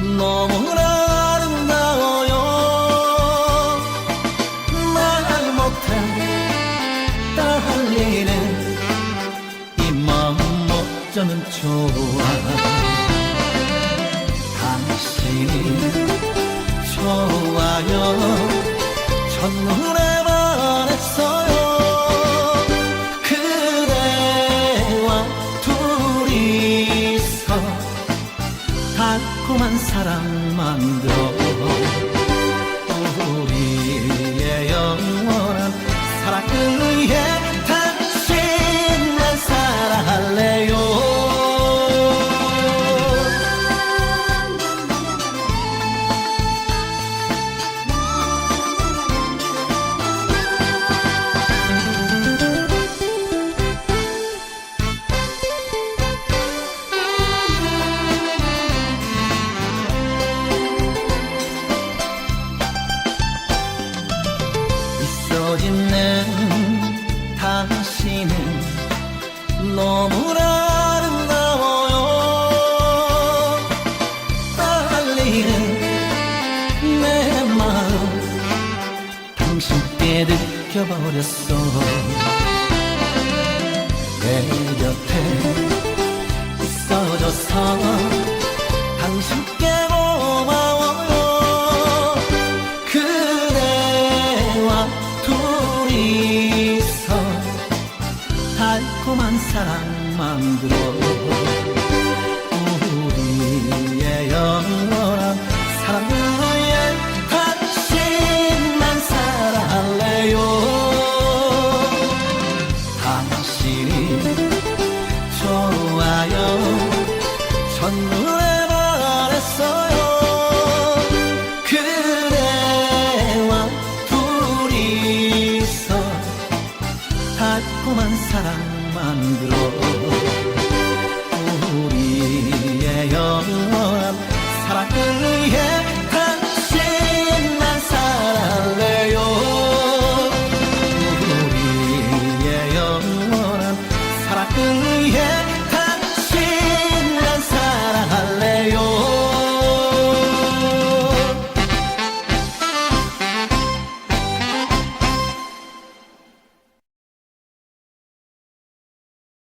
너무나 아름다워요. 말 못해 달리는 이 마음 어쩌면 좋아. 당신이 좋아요. 첫눈에 달콤한 사랑 만들어. 우리의 영원한 사랑을 위해 당신께 느껴버렸어. 내 곁에 있어줘서 당신께 고마워요. 그대와 둘이서 달콤한 사랑 만들어 없어요. 그대와 둘이서 달콤한 사랑 만들어 우리의 영원한 사랑을 위해 당신 난 사랑해요. 우리의 영원한 사랑을 위해